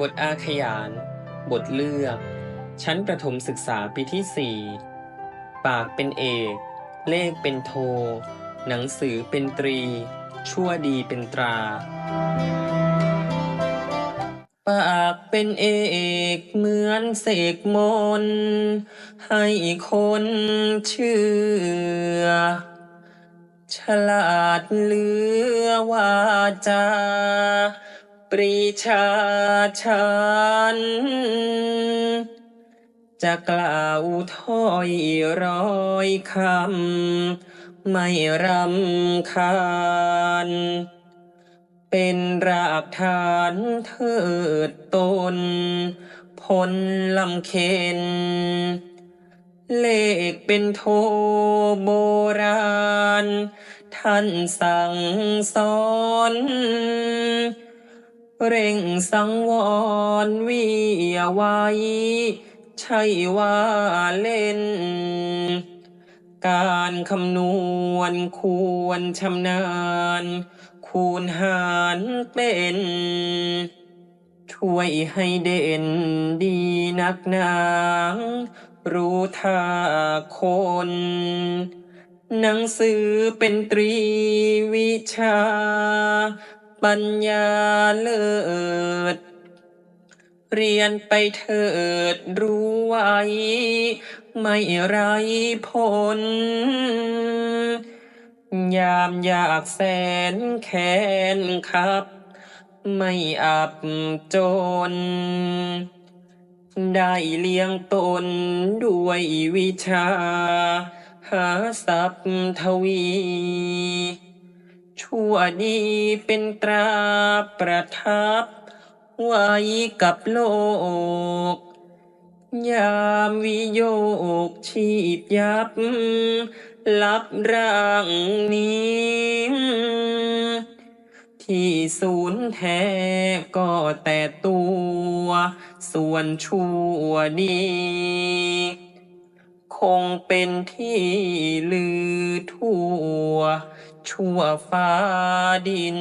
บทอาขยาน บทเลือก ชั้นประถมศึกษาปีที่สี่ปากเป็นเอก เลขเป็นโท หนังสือเป็นตรี ชั่วดีเป็นตรา ปากเป็นเอกเหมือนเสกมน ให้คนเชื่อ ฉลาดเหลือวาจา ปรีชาชัน จะกล่าวถ้อยร้อยคำ ไม่รำคาญ เป็นรากฐานเทิดตนพลลำเค็นเลขเป็นโทโบราณ ท่านสั่งสอน เร่งสังวรวิไว้ ใช่ว่าเล่น การคำนวณควรชำนาญ คูณหารเป็น ช่วยให้เด่นดีนักหนารู้ท่าคน หนังสือเป็นตรีวิชา ปัญญาเลิศ เรียนไปเถิดรู้ไว้ ไม่ไรผล ยามอยากแสนแค้นครับ ไม่อับจน ได้เลี้ยงตนด้วยวิชา หาทรัพย์ทวี ชั่วดีเป็นตราประทับ ไว้กับโลก ยามวิโยกชีพยับลับร่างนี้ ที่ศูนย์แท้ก็แต่ตัว ส่วนชั่วดีคงเป็นที่ลือทั่ว ชั่วฟ้าดิน